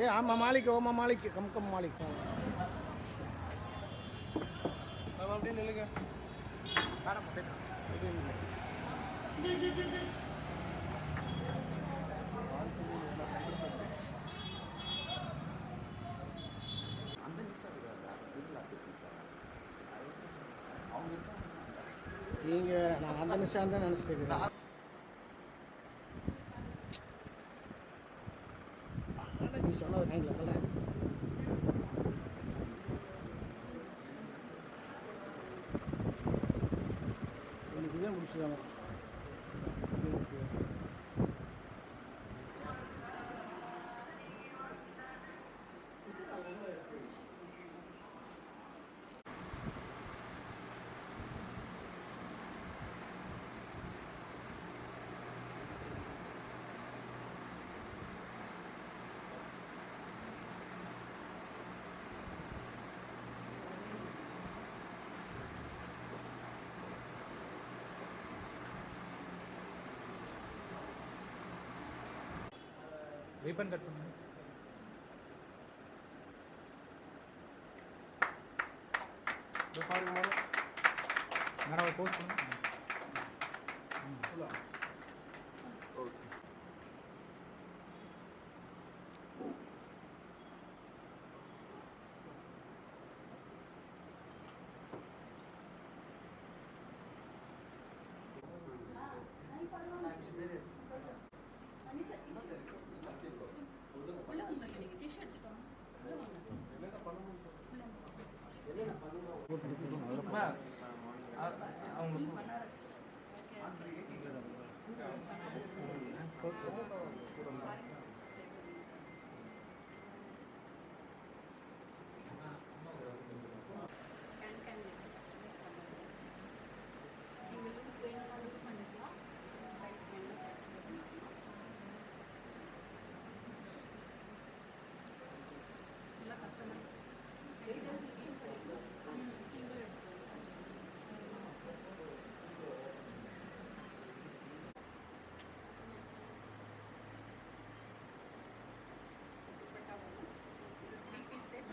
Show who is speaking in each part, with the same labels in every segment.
Speaker 1: ஏ ஆமாம் மாலிக் ஓமா Malik come come Malik
Speaker 2: அப்படியே நில்லுங்க.
Speaker 3: அந்த நிஷா இருக்காரு சிவில் ஆர்டிஸ்ட் நிஷா அவங்க
Speaker 1: நீங்கள் வேறு நான் அந்த நிஷான் தான் நினச்சிட்டு இருக்கிறேன்.
Speaker 2: ரிப்பன் கட் பண்ணுங்க. பாருங்க. மேடம் போஸ்ட் பண்ணுங்க. Thank you. அவங்க
Speaker 4: கேன் கேன் வச்சு கஸ்டமைஸ் பண்ணுறது நீங்கள் லூஸ் வேணும்னா லூஸ் பண்ணிக்கலாம் டைட் வேணும்னா tight பண்ணிக்கலாம் எல்லாம் கஸ்டமைஸ் டீட்டெயில்ஸ் கீழ் பண்ணிக்கலாம் ம் கீழே எடுத்துக்கலாம் கஸ்டமைஸ் துப்பட்டா வரும் இது த்ரீ பீஸ் செட்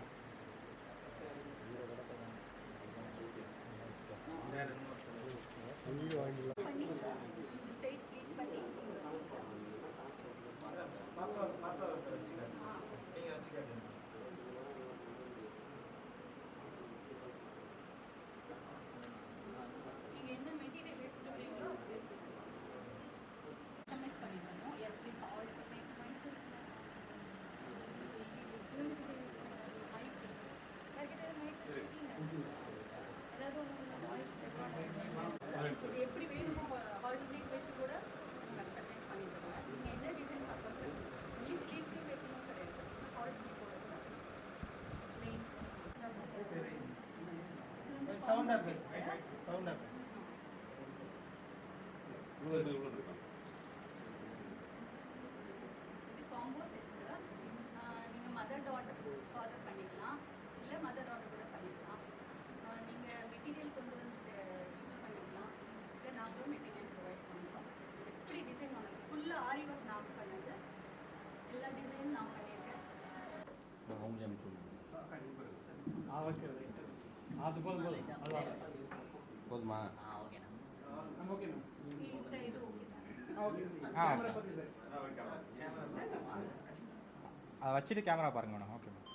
Speaker 4: பண்ணி ஸ்ட்ரைட் ப்ளீட் பண்ணி நீங்கள் என்ன மெட்டீரியல் எடுத்துகிட்டு வரீங்களோ கஸ்டமைஸ் பண்ணி தரோம் எப்படி ஆர்டர் மேக் பண்ணிட்டு மைக் யார்கிட்ட மைக் வச்சுருக்கீங்க ஏதாவது உங்களுக்கு வாய்ஸ் இது எப்படி வேணுமோ ஆல்டர்னேட் வச்சு கூட கஸ்டமைஸ் பண்ணி தருவேன் நீங்கள் என்ன டிசைன் பார்க்கணும் நீ ஸ்லீவ்க்கு வைக்கணும் கிடையாது ஆல்டர்னேட் கூட
Speaker 2: சவுண்டா பேசு சவுண்டா பேசு.
Speaker 4: இது காம்போ செட்டு நீங்கள் மதர் டாட்டர் ஆர்டர் பண்ணிக்கலாம். இல்லை மதர் டாட்டர் கூட பண்ணிக்கலாம். நீங்கள் மெட்டீரியல் கொண்டு வந்து ஸ்டிச் பண்ணிக்கலாம். இல்லை நாங்களும் மெட்டீரியல் ப்ரொவைட் பண்ணுறோம் எப்படி டிசைன் பண்ணணும்? ஃபுல்லாக ஆரி ஒர்க் நான் பண்ணது. எல்லா டிசைனும் நான் பண்ணியிருக்கேன்.
Speaker 3: அவங்களே அனுப்பிச்சு
Speaker 2: ஓகே ரைட் அது போதும் போதும்.
Speaker 3: போதுமா.
Speaker 5: அதை வச்சுட்டு கேமரா பாருங்க madam. Okay madam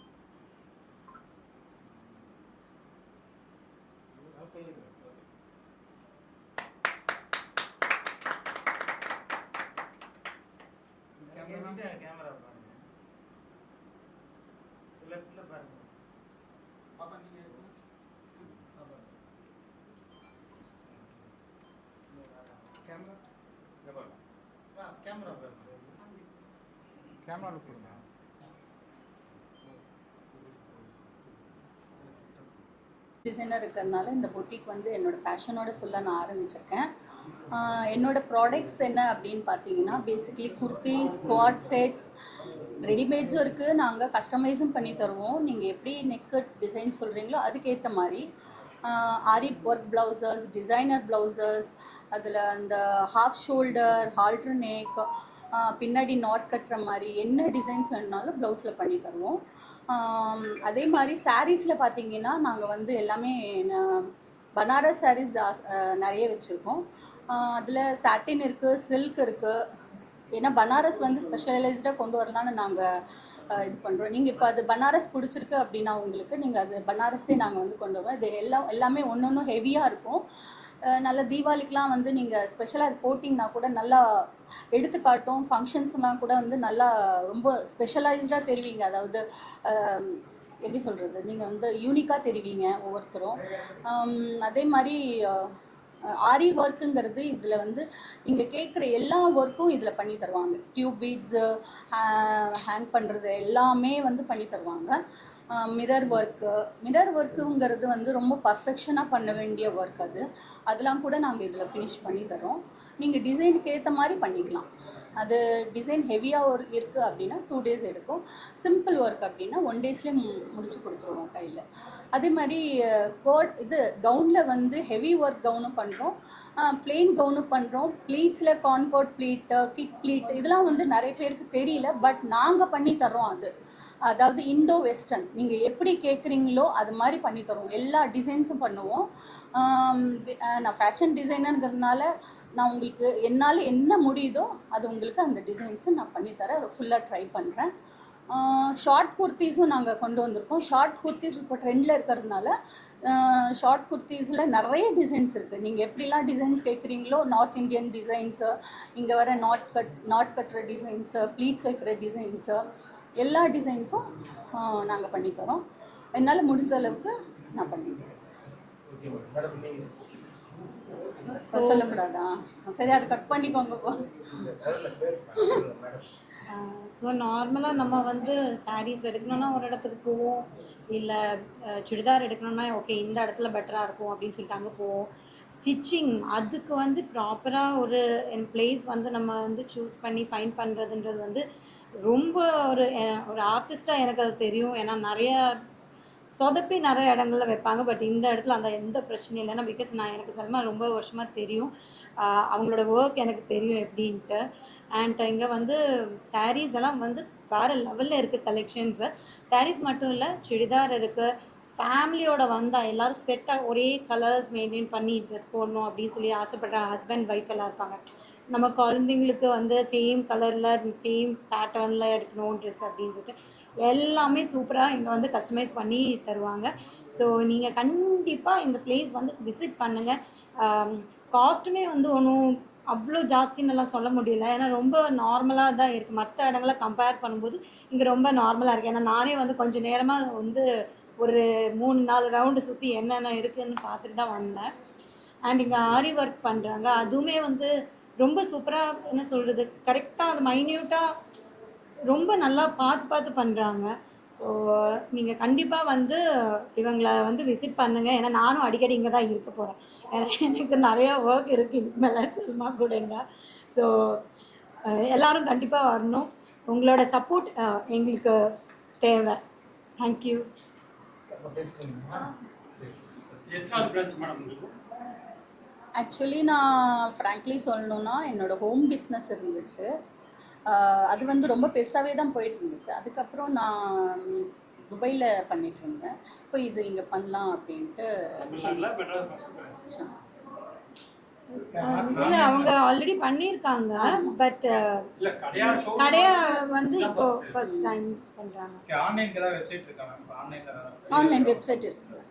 Speaker 2: camera camera பாருங்க லெஃப்ட்ல பாருங்க
Speaker 3: பாப்பா நீங்க
Speaker 2: கேமரா கேமரா பாருங்க
Speaker 5: கேமரா கொடுங்க
Speaker 4: டிசைனர் இருக்கிறதுனால இந்த பொட்டிக் வந்து என்னோட பேஷனோட ஃபுல்லாக நான் ஆரம்பிச்சிருக்கேன். என்னோட ப்ராடக்ட்ஸ் என்ன அப்படின்னு பார்த்தீங்கன்னா பேசிக்லி குர்த்திஸ் ஸ்குவாட் செட்ஸ் ரெடிமேட்ஸும் இருக்குது நாங்கள் கஸ்டமைஸும் பண்ணி தருவோம். நீங்கள் எப்படி நெக்கு டிசைன் சொல்கிறீங்களோ அதுக்கேற்ற மாதிரி. Aari work blouses designer blouses அதில் அந்த ஹாஃப் ஷோல்டர் ஹால்டர் நேக் பின்னாடி நாட் கட்டுற மாதிரி என்ன டிசைன்ஸ் வேணுனாலும் ப்ளவுஸில் பண்ணி தருவோம். அதே மாதிரி சாரீஸில் பார்த்தீங்கன்னா நாங்கள் வந்து எல்லாமே பனாரஸ் சாரீஸ் ஜாஸ் நிறைய வச்சுருக்கோம். அதில் சாட்டின் இருக்குது சில்க் இருக்குது ஏன்னா பனாரஸ் வந்து ஸ்பெஷலைஸ்டாக கொண்டு வரலான்னு நாங்கள் இது பண்ணுறோம் நீங்கள் இப்போ அது பனாரஸ் பிடிச்சிருக்கு அப்படின்னா உங்களுக்கு நீங்கள் அது பனாரஸே நாங்கள் வந்து கொண்டு வரோம் இது எல்லாம் எல்லாமே ஒன்று ஒன்றும் ஹெவியாக இருக்கும். நல்ல தீபாவளிக்கெலாம் வந்து நீங்கள் ஸ்பெஷலாக அது போட்டிங்கன்னா கூட நல்லா எடுத்துக்காட்டும் ஃபங்க்ஷன்ஸ்லாம் கூட வந்து நல்லா ரொம்ப ஸ்பெஷலைஸ்டாக தெரிவிங்க. அதாவது எப்படி சொல்கிறது நீங்கள் வந்து யூனிக்காக தெரிவிங்க ஒவ்வொருத்தரும். அதே மாதிரி ஆரி ஒர்க்குங்கிறது இதில் வந்து நீங்கள் கேட்குற எல்லா ஒர்க்கும் இதில் பண்ணி தருவாங்க. டியூப் பீட்ஸு ஹேங் பண்ணுறது எல்லாமே வந்து பண்ணி தருவாங்க. மிரர் ஒர்க்கு மிரர் ஒர்க்குங்கிறது வந்து ரொம்ப பர்ஃபெக்ஷனாக பண்ண வேண்டிய ஒர்க் அது. அதெல்லாம் கூட நாங்கள் இதில் ஃபினிஷ் பண்ணி தரோம் நீங்கள் டிசைனுக்கு ஏற்ற மாதிரி பண்ணிக்கலாம். அது டிசைன் ஹெவியாக ஒரு இருக்குது அப்படின்னா டூ டேஸ் எடுக்கும். சிம்பிள் ஒர்க் அப்படின்னா ஒன் டேஸ்லேயே முடிச்சு கொடுத்துருவோம் கையில். அதே மாதிரி கோட் இது கவுனில் வந்து ஹெவி ஒர்க் கவுனும் பண்ணுறோம் பிளெயின் கவுனும் பண்ணுறோம் ப்ளீட்ஸில் கான்கோட் ப்ளீட்டு கிக் ப்ளீட் இதெல்லாம் வந்து நிறைய பேருக்கு தெரியல பட் நாங்கள் பண்ணி தரோம் அது. அதாவது இண்டோ வெஸ்டர்ன் நீங்கள் எப்படி கேட்குறீங்களோ அது மாதிரி பண்ணி தருவோம். எல்லா டிசைன்ஸும் பண்ணுவோம். நான் ஃபேஷன் டிசைனருங்கிறதுனால நான் உங்களுக்கு என்னால் என்ன முடியுதோ அது உங்களுக்கு அந்த டிசைன்ஸை நான் பண்ணித்தரேன் ஃபுல்லாக ட்ரை பண்ணுறேன் ஷார்ட் குர்த்திஸும் நாங்கள் கொண்டு வந்திருக்கோம். ஷார்ட் குர்த்திஸ் இப்போ ட்ரெண்டில் இருக்கிறதுனால ஷார்ட் குர்த்திஸில் நிறைய டிசைன்ஸ் இருக்குது நீங்கள் எப்படிலாம் டிசைன்ஸ் கேட்குறீங்களோ நார்த் இந்தியன் டிசைன்ஸு இங்கே வர நாட் கட் நாட் கட்டுற டிசைன்ஸு ப்ளீட்ஸ் வைக்கிற டிசைன்ஸு எல்லா டிசைன்ஸும் நாங்கள் பண்ணித்தரோம். என்னால் முடிஞ்ச அளவுக்கு நான் பண்ணித்தரேன் சொல்லக்கூடாதா? சரி அதை கட் பண்ணிக்கோங்க போ.
Speaker 6: ஸோ நார்மலாக நம்ம வந்து சாரீஸ் எடுக்கணும்னா ஒரு இடத்துக்கு போவோம். இல்லை சுடிதார் எடுக்கணும்னா ஓகே இந்த இடத்துல பெட்டராக இருக்கும் அப்படின்னு சொல்லிட்டு அங்கே போவோம். ஸ்டிச்சிங் அதுக்கு வந்து ப்ராப்பராக ஒரு என் பிளேஸ் வந்து நம்ம வந்து சூஸ் பண்ணி ஃபைன் பண்ணுறதுன்றது வந்து ரொம்ப ஒரு ஒரு ஆர்டிஸ்ட்டாக எனக்கு அது தெரியும். ஏன்னா நிறைய சொதப்பி நிறைய இடங்கள்ல வைப்பாங்க. பட் இந்த இடத்துல அந்த எந்த பிரச்சனையும் இல்லைன்னா பிகாஸ் நான் எனக்கு சல்மா ரொம்ப வருஷமாக தெரியும். அவங்களோட ஒர்க் எனக்கு தெரியும் எப்படின்ட்டு. அண்ட் இங்கே வந்து சாரீஸ் எல்லாம் வந்து வேறு லெவலில் இருக்குது கலெக்ஷன்ஸு சாரீஸ் மட்டும் இல்லை சுடிதார் இருக்குது ஃபேமிலியோட வந்தால் எல்லோரும் செட்டாக ஒரே கலர்ஸ் மெயின்டைன் பண்ணி ட்ரெஸ் போடணும் அப்படின்னு சொல்லி ஆசைப்படுற ஹஸ்பண்ட் ஒய்ஃப் எல்லாம் இருப்பாங்க. நம்ம குழந்தைங்களுக்கு வந்து சேம் கலரில் சேம் பேட்டர்னில் எடுக்கணும் ட்ரெஸ் அப்படின்னு சொல்லிட்டு எல்லாமே சூப்பராக இங்கே வந்து கஸ்டமைஸ் பண்ணி தருவாங்க. ஸோ நீங்கள் கண்டிப்பாக இந்த பிளேஸ் வந்து விசிட் பண்ணுங்கள் காஸ்ட்டுமே வந்து ஒன்றும் அவ்வளோ ஜாஸ்தின்னெல்லாம் சொல்ல முடியல. ஏன்னா ரொம்ப நார்மலாக தான் இருக்குது மற்ற இடங்களை கம்பேர் பண்ணும்போது இங்கே ரொம்ப நார்மலாக இருக்குது ஏன்னா நானே வந்து கொஞ்சம் நேரமாக வந்து ஒரு மூணு நாலு ரவுண்டு சுற்றி என்னென்ன இருக்குதுன்னு பார்த்துட்டு தான் வந்தேன். அண்ட் இங்கே ஆரி ஒர்க் பண்ணுறாங்க அதுவுமே வந்து ரொம்ப சூப்பராக என்ன சொல்கிறது கரெக்டாக அது மைன்யூட்டாக ரொம்ப நல்லா பார்த்து பார்த்து பண்ணுறாங்க ஸோ நீங்கள் கண்டிப்பாக வந்து இவங்களை வந்து விசிட் பண்ணுங்கள் ஏன்னா நானும் அடிக்கடி இங்கே தான் இருக்க போகிறேன் ஏன்னா எனக்கு நிறையா ஒர்க் இருக்குது இதுக்கு மேலே சினிமா கூடங்க ஸோ எல்லாரும் கண்டிப்பாக வரணும். உங்களோட சப்போர்ட் எங்களுக்கு தேவை. தேங்க்யூ
Speaker 2: எத்தனாவது பிரான்ச் மேடம் உங்களுக்கு?
Speaker 4: ஆக்சுவலி நான் ஃப்ராங்க்லி சொல்லணுன்னா என்னோட ஹோம் பிஸ்னஸ் இருந்துச்சு. அது வந்து ரொம்ப பெருசாகவே தான் போயிட்டு இருந்துச்சு. அதுக்கப்புறம் நான் துபாயில் பண்ணிட்டு இருந்தேன். இப்போ இது இங்கே பண்ணலாம் அப்படின்ட்டு
Speaker 6: இல்லை அவங்க ஆல்ரெடி பண்ணியிருக்காங்க பட்
Speaker 2: கடையா
Speaker 6: வந்து இப்போ ஃபர்ஸ்ட் டைம் பண்ணுறாங்க
Speaker 5: வெப்சைட் இருக்கா
Speaker 4: ஆன்லைன் வெப்சைட் இருக்குது சார்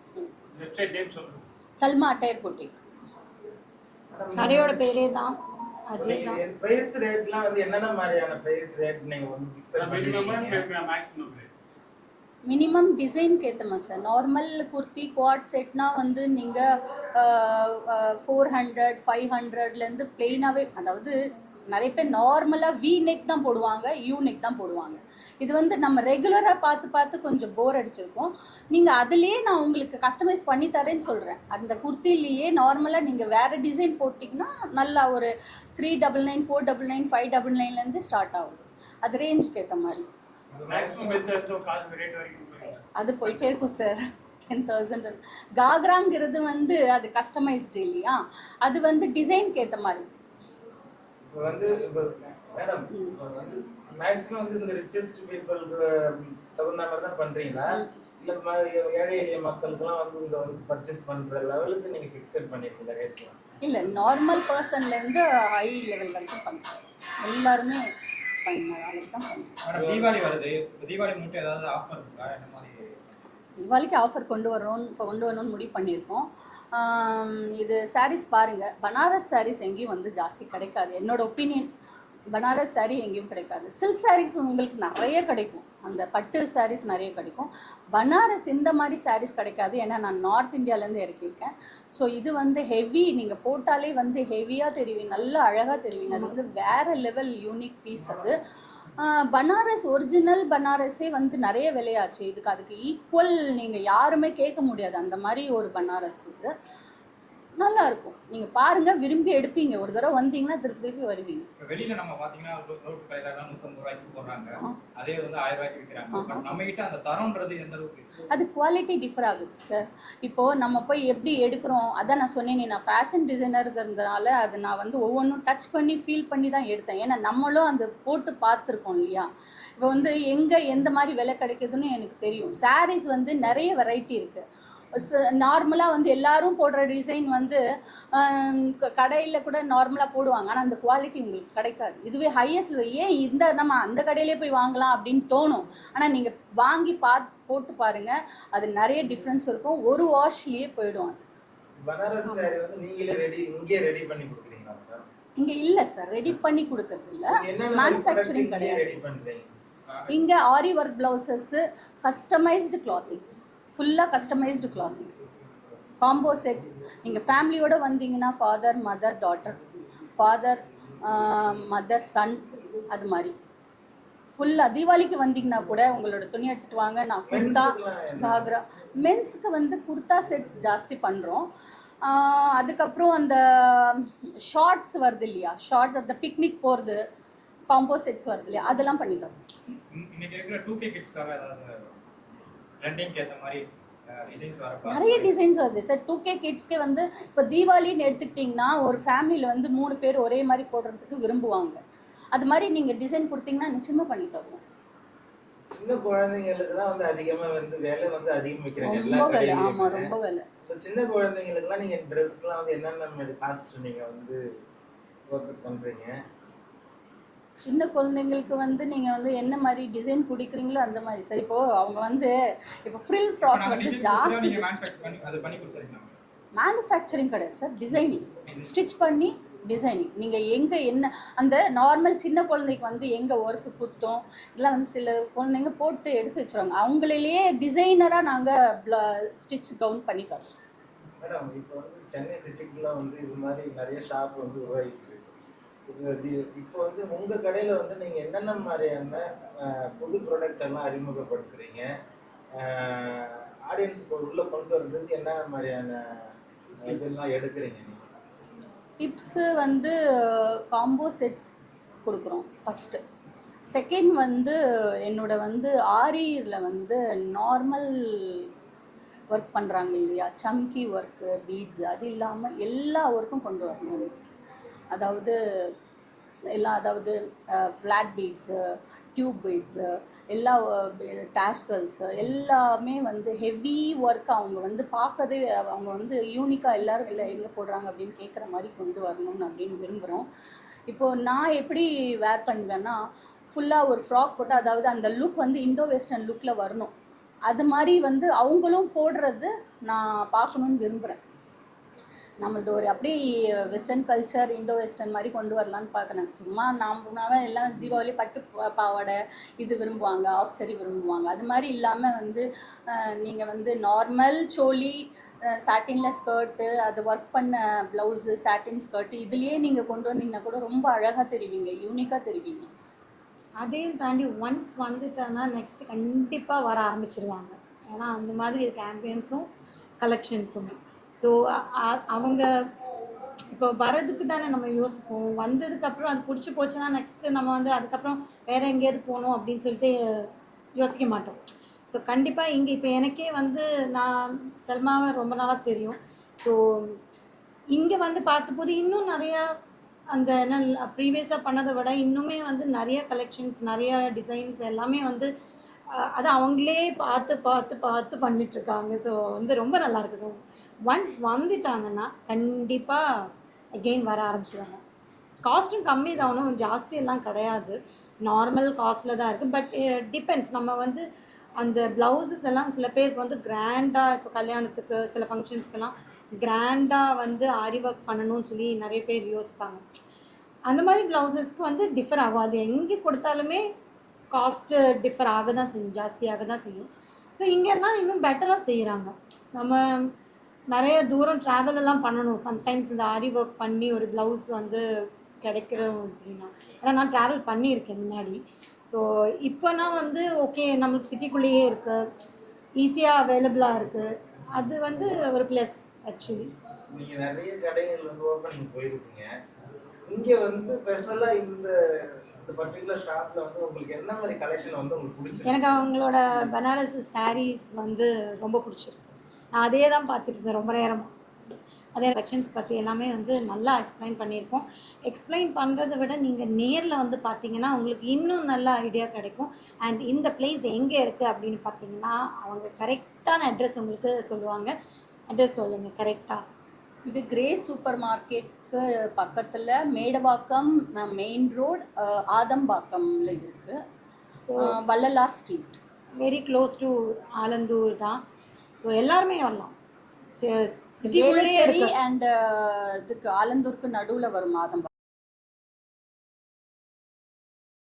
Speaker 2: வெப்சைட் நேம் சொல்லுங்க.
Speaker 4: சல்மா அட்டையர் பொட்டிக்
Speaker 6: கடையோட பேரே தான். அதே தான்
Speaker 7: பிரைஸ் ரேட்லாம் வந்து என்னென்ன மாதிரியான பிரைஸ் ரேட் நீங்க வந்து ஃபிக்ஸட்
Speaker 2: மினிமம்
Speaker 7: பண்ணிருக்கீங்க?
Speaker 2: மேக்ஸிமம் ரேட்
Speaker 4: மினிமம் டிசைனுக்கு ஏற்றமா சார் நார்மல் குர்த்தி குவாட் செட்னா வந்து நீங்கள் ஃபோர் ஹண்ட்ரட் ஃபைவ் ஹண்ட்ரட்லேருந்து பிளெயினாகவே அதாவது நிறைய பேர் நார்மலாக வி நெக் தான் போடுவாங்க யூ நெக் தான் போடுவாங்க. இது வந்து நம்ம ரெகுலராக பார்த்து பார்த்து கொஞ்சம் போர் அடிச்சிருக்கோம். நீங்கள் அதுலேயே நான் உங்களுக்கு கஸ்டமைஸ் பண்ணி தரேன்னு சொல்கிறேன் அந்த குர்த்திலேயே நார்மலாக நீங்கள் வேறு டிசைன் போட்டிங்கன்னா நல்லா ஒரு three double nine four double nine five double நைன்லேருந்து start ஆகுது அது ரேஞ்சுக்கு ஏற்ற மாதிரி. அது போயிட்டே இருக்கும் சார் டென் தௌசண்ட் காக்ராங்கிறது வந்து அது கஸ்டமைஸ்டு இல்லையா? அது வந்து டிசைன்க்கு ஏற்ற மாதிரி.
Speaker 7: வந்து மேடம் வந்து மேக்ஸிமம் வந்து இந்த ரிச்சஸ்ட் பீப்புளுக்கு தகுந்த மாதிரி தான் பண்றீங்களா? இல்ல ஏழை எளிய மக்களுக்குலாம் வந்து இங்க வந்து பர்ச்சேஸ் பண்ற லெவலுக்கு நீங்க ஃபிக்ஸட் பண்ணிருக்கீங்க ரேட்லாம்
Speaker 4: இல்லை நார்மல் பர்சன்லேருந்து ஹை லெவல் வரைக்கும் பண்ணுறோம் எல்லாருமே
Speaker 5: தீபாவளி வருது. இப்போ தீபாவளி மட்டும் ஏதாவது ஆஃபர் இருக்கா? என்ன மாதிரி?
Speaker 4: தீபாவளிக்கு ஆஃபர் கொண்டு வரோம் கொண்டு வரணும்னு முடிவு பண்ணியிருக்கோம். இது சாரீஸ் பாருங்கள் பனாரஸ் சாரீஸ் எங்கேயும் வந்து ஜாஸ்தி கிடைக்காது. என்னோட ஒப்பீனியன் பனாரஸ் saree எங்கேயும் கிடைக்காது. சில்க் சாரீஸ் உங்களுக்கு நிறைய கிடைக்கும். அந்த பட்டு சாரீஸ் நிறைய கிடைக்கும். பனாரஸ் இந்த மாதிரி சாரீஸ் கிடைக்காது. ஏன்னா நான் நார்த் இந்தியாவிலேருந்து இறக்கியிருக்கேன். ஸோ இது வந்து ஹெவி நீங்கள் போட்டாலே வந்து ஹெவியாக தெரிவிங்க நல்லா அழகாக தெரிவிங்க. அது வந்து வேறு லெவல் யூனிக் பீஸ் அது. பனாரஸ் ஒரிஜினல் பனாரஸே வந்து நிறைய விலையாச்சு. இதுக்கு அதுக்கு ஈக்குவல் நீங்கள் யாருமே கேட்க முடியாது. அந்த மாதிரி ஒரு பனாரஸ் இது. நல்லா இருக்கும் நீங்கள் பாருங்கள் விரும்பி எடுப்பீங்க. ஒரு தடவை வந்தீங்கன்னா திருப்பி திருப்பி வருவீங்க.
Speaker 5: இப்போ வெளியில நம்ம பார்த்தீங்கன்னா ரோ- ரோட்டு கடையில ரூபாய்க்கு போடுறாங்க. அதே வந்து ஆயிரம் ரூபாய்க்கு விற்கிறாங்க நம்ம கிட்ட அந்த தரம்ன்றது எந்த அளவுக்கு?
Speaker 4: அது குவாலிட்டி டிஃபர் ஆகுது சார் இப்போது நம்ம போய் எப்படி எடுக்கிறோம்? அதான் நான் சொன்னேனே நான் ஃபேஷன் டிசைனருங்கிறதுனால அது நான் வந்து ஒவ்வொன்றும் டச் பண்ணி ஃபீல் பண்ணி தான் எடுத்தேன். ஏன்னா நம்மளும் அந்த போட்டு பார்த்துருக்கோம் இல்லையா? இப்போ வந்து எங்கே எந்த மாதிரி விலை கிடைக்குதுன்னு எனக்கு தெரியும். சாரீஸ் வந்து நிறைய வெரைட்டி இருக்குது நார்மலாக வந்து எல்லாரும் போடுற டிசைன் வந்து கடையில் கூட நார்மலாக போடுவாங்க. ஆனால் அந்த குவாலிட்டி உங்களுக்கு கிடைக்காது. இதுவே ஹையஸ்ட் ஏன் இந்த நம்ம அந்த கடையிலே போய் வாங்கலாம் அப்படின்னு தோணும். ஆனால் நீங்கள் வாங்கி பார் போட்டு பாருங்கள் அது நிறைய டிஃப்ரென்ஸ் இருக்கும். ஒரு வாஷ்லேயே போயிடும் அது.
Speaker 7: பனாரஸ் வந்து நீங்களே ரெடி இங்கே ரெடி பண்ணி கொடுக்குறீங்களா
Speaker 4: இங்கே இல்லை சார் ரெடி பண்ணி கொடுக்கறது இல்லை. Manufacturing கிடையாது.
Speaker 7: ரெடி பண்றீங்க?
Speaker 4: இங்கே aari work blouses customised clothing ஃபுல்லாக கஸ்டமைஸ்டு கிளாத்திங் காம்போ செட்ஸ் நீங்கள் ஃபேமிலியோடு வந்தீங்கன்னா father mother daughter father mother son அது மாதிரி. ஃபுல்லாக தீபாவளிக்கு வந்தீங்கன்னா கூட உங்களோட துணி எடுத்துகிட்டு வாங்க. நான் குர்தா? காக்ரா மென்ஸுக்கு வந்து குர்தா செட்ஸ் ஜாஸ்தி பண்ணுறோம் அதுக்கப்புறம் அந்த ஷார்ட்ஸ் வருது இல்லையா? ஷார்ட்ஸ் அந்த பிக்னிக் போகிறது காம்போ செட்ஸ் வருது இல்லையா? அதெல்லாம் பண்ணி தரோம்
Speaker 5: ட்ரெண்டிங்க்கு ஏற்ற மாதிரி டிசைன்ஸ் வரப்போ
Speaker 4: நிறைய டிசைன்ஸ் வருது. சார் டூ கே கிட்ஸ்க்கு வந்து இப்போ தீபாவளின்னு எடுத்துக்கிட்டிங்கன்னா ஒரு ஃபேமிலியில் வந்து மூணு பேர் ஒரே மாதிரி போடுறதுக்கு விரும்புவாங்க. அது மாதிரி நீங்கள் டிசைன் கொடுத்தீங்கன்னா நிச்சயமாக பண்ணி தருவோம்.
Speaker 7: சின்ன குழந்தைங்களுக்கு தான் வந்து அதிகமா வந்து விலை வந்து அதிகம் வைக்கிறாங்க எல்லா
Speaker 4: ரொம்ப விலை. ஆமாம்
Speaker 7: கடையிலுமே
Speaker 4: ரொம்ப விலை.
Speaker 7: இப்போ சின்ன குழந்தைங்களுக்குலாம் நீங்க ட்ரெஸ்லாம் வந்து என்னென்ன காஸ்ட் நீங்க வந்து ஒர்க் பண்றீங்க?
Speaker 4: சின்ன குழந்தைங்களுக்கு வந்து நீங்கள் வந்து என்ன மாதிரி டிசைன் பிடிக்கிறீங்களோ அந்த மாதிரி. சார் இப்போது அவங்க வந்து இப்போ ஃப்ரில் ஃப்ராக் வந்து ஜாஸ்தி
Speaker 5: நீங்கள் மேனுஃபேக்சர் பண்ணி அதை பண்ணி கொடுத்துருக்கீங்க
Speaker 4: மேனுஃபேக்சரிங் கிடையாது சார் டிசைனிங் ஸ்டிச் பண்ணி டிசைனிங் நீங்கள் எங்கே என்ன அந்த நார்மல் சின்ன குழந்தைக்கு வந்து எங்கே ஒர்க்கு குத்தும்? இதெல்லாம் வந்து சில குழந்தைங்க போட்டு எடுத்து வச்சுருவாங்க. அவங்களிலேயே டிசைனராக நாங்கள் ஸ்டிச் கவுன் பண்ணி தரோம்.
Speaker 7: மேடம் இப்போ வந்து சென்னை சிட்டிக்குள்ள வந்து இது மாதிரி நிறைய ஷாப் வந்து தி- இப்போ வந்து உங்க கடையில வந்து நீங்க என்னென்ன மாதிரியான புது ப்ராடக்ட் எல்லாம் அறிமுகப்படுத்துறீங்க? ஆடியன்ஸ்க்கு உள்ள கொண்டு வர்றதுக்கு என்னென்ன மாதிரியான இதெல்லாம் எடுக்கிறீங்க
Speaker 4: டிப்ஸு வந்து காம்போ செட்ஸ் கொடுக்குறோம் ஃபஸ்ட்டு செகண்ட் வந்து என்னோட வந்து ஆரியில் வந்து நார்மல் ஒர்க் பண்ணுறாங்க இல்லையா? சம்கி ஒர்க்கு பீட்ஸ் அது இல்லாமல் எல்லா ஒர்க்கும் கொண்டு வரணும். அதாவது எல்லாம் அதாவது ஃப்ளாட் பீட்ஸு டியூப் பீட்ஸு எல்லா டேஷல்ஸு எல்லாமே வந்து ஹெவி ஒர்க் அவங்க வந்து பார்க்கறதே அவங்க வந்து யூனிக்காக எல்லோரும் இல்லை எங்கே போடுறாங்க அப்படின்னு கேட்குற மாதிரி கொண்டு வரணும்னு அப்படின்னு விரும்புகிறோம் இப்போது நான் எப்படி வேர் பண்ணுவேன்னா ஃபுல்லாக ஒரு ஃப்ராக் போட்டு அதாவது அந்த லுக் வந்து இண்டோ வெஸ்டர்ன் லுக்கில் வரணும். அது மாதிரி வந்து அவங்களும் போடுறது நான் பார்க்கணுன்னு விரும்புகிறேன் நம்மளது ஒரு அப்படியே வெஸ்டர்ன் கல்ச்சர் இண்டோ வெஸ்டர்ன் மாதிரி கொண்டு வரலான்னு பார்க்குறேன். சும்மா நாம எல்லாம் தீபாவளி பட்டு பாவாடை இது விரும்புவாங்க ஆஃப் சரி விரும்புவாங்க. அது மாதிரி இல்லாமல் வந்து நீங்கள் வந்து நார்மல் சோலி சாட்டினில் ஸ்கர்ட்டு அது ஒர்க் பண்ண ப்ளவுஸு சாட்டின் ஸ்கர்ட்டு இதுலேயே நீங்கள் கொண்டு வந்தீங்கன்னா கூட ரொம்ப அழகாக தெரிவிங்க யூனிக்காக தெரிவிங்க.
Speaker 6: அதையும் தாண்டி ஒன்ஸ் வந்துட்டேன்னா நெக்ஸ்ட் கண்டிப்பாக வர ஆரம்பிச்சிருவாங்க. ஏன்னா அந்த மாதிரி இருக்க ஆம்பியன்ஸும் கலெக்ஷன்ஸும் ஸோ அவங்க இப்போ வரதுக்கு தானே நம்ம யோசிப்போம். வந்ததுக்கப்புறம் அது பிடிச்சி போச்சுன்னா நெக்ஸ்ட்டு நம்ம வந்து அதுக்கப்புறம் வேறு எங்கேயாவது போகணும் அப்படின்னு சொல்லிட்டு யோசிக்க மாட்டோம். ஸோ கண்டிப்பாக இங்கே இப்போ எனக்கே வந்து நான் செல்மாவை ரொம்ப நாளாக தெரியும். ஸோ இங்கே வந்து பார்த்தபோது இன்னும் நிறையா அந்த என்ன ப்ரீவியஸாக பண்ணதை விட இன்னுமே வந்து நிறைய கலெக்ஷன்ஸ் நிறைய டிசைன்ஸ் எல்லாமே வந்து அது அவங்களே பார்த்து பார்த்து பார்த்து பண்ணிகிட்ருக்காங்க ஸோ வந்து ரொம்ப நல்லாயிருக்கு. ஸோ ஒன்ஸ் வந்துட்டாங்கன்னா கண்டிப்பாக அகெயின் வர ஆரம்பிச்சிடுவாங்க காஸ்ட்டும் கம்மி தான். ஒன்றும் ஜாஸ்தியெல்லாம் கிடையாது. நார்மல் காஸ்ட்டில் தான் இருக்குது பட் டிபெண்ட்ஸ் நம்ம வந்து அந்த ப்ளவுசஸ் எல்லாம் சில பேருக்கு வந்து கிராண்டாக இப்போ கல்யாணத்துக்கு சில ஃபங்க்ஷன்ஸ்க்கெல்லாம் கிராண்டாக வந்து ஆரி ஒர்க் பண்ணணும்னு சொல்லி நிறைய பேர் யோசிப்பாங்க. அந்த மாதிரி ப்ளவுசஸ்க்கு வந்து டிஃபர் ஆகும் அது எங்கே கொடுத்தாலுமே காஸ்ட்டு டிஃபர் ஆக தான் செய்யும் ஜாஸ்தியாக தான் செய்யும். ஸோ இங்கெல்லாம் இன்னும் பெட்டராக செய்கிறாங்க நம்ம நிறைய தூரம் ட்ராவல் எல்லாம் பண்ணணும். சம்டைம்ஸ் இந்த ஆரி ஒர்க் பண்ணி ஒரு ப்ளவுஸ் வந்து கிடைக்கிறோம் அப்படின்னா. ஏன்னா நான் ட்ராவல் பண்ணியிருக்கேன் முன்னாடி. ஸோ இப்போனா வந்து ஓகே நம்மளுக்கு சிட்டிக்குள்ளேயே இருக்குது ஈஸியாக அவைலபிளாக இருக்குது அது வந்து ஒரு ப்ளஸ் ஆக்சுவலி
Speaker 7: நீங்கள் நிறைய கடைகள் வந்து ஓப்பனிங் போயிருக்கீங்க. இங்கே வந்து ஸ்பெஷலாக இந்த
Speaker 6: எனக்கு அவங்களோட பனாரஸ் சாரீஸ் வந்து ரொம்ப பிடிச்சிருக்கு. நான் அதே தான் பார்த்துட்டு இருந்தேன் ரொம்ப நேரமாக அதே கலெக்ஷன்ஸ் பற்றி எல்லாமே வந்து நல்லா எக்ஸ்பிளைன் பண்ணியிருக்கோம். எக்ஸ்பிளைன் பண்ணுறதை விட நீங்கள் நேரில் வந்து பார்த்தீங்கன்னா உங்களுக்கு இன்னும் நல்ல ஐடியா கிடைக்கும். அண்ட் இந்த பிளேஸ் எங்கே இருக்குது அப்படின்னு பார்த்தீங்கன்னா அவங்க கரெக்டான அட்ரஸ் உங்களுக்கு சொல்லுவாங்க. அட்ரஸ் சொல்லுங்கள் கரெக்டாக
Speaker 8: இது கிரே சூப்பர் மார்க்கெட்டுக்கு பக்கத்தில் மேடவாக்கம் மெயின் ரோட் ஆதம்பாக்கம்ல இருக்கு.
Speaker 6: So
Speaker 8: Vallalar street
Speaker 6: very close to Alandur தான். ஸோ எல்லாருமே வரலாம். சிட்டிக்குள்ளேயே இருக்கு
Speaker 8: அண்ட் இதுக்கு ஆலந்தூருக்கு நடுவில் வரும் ஆதம்பாக்கம்.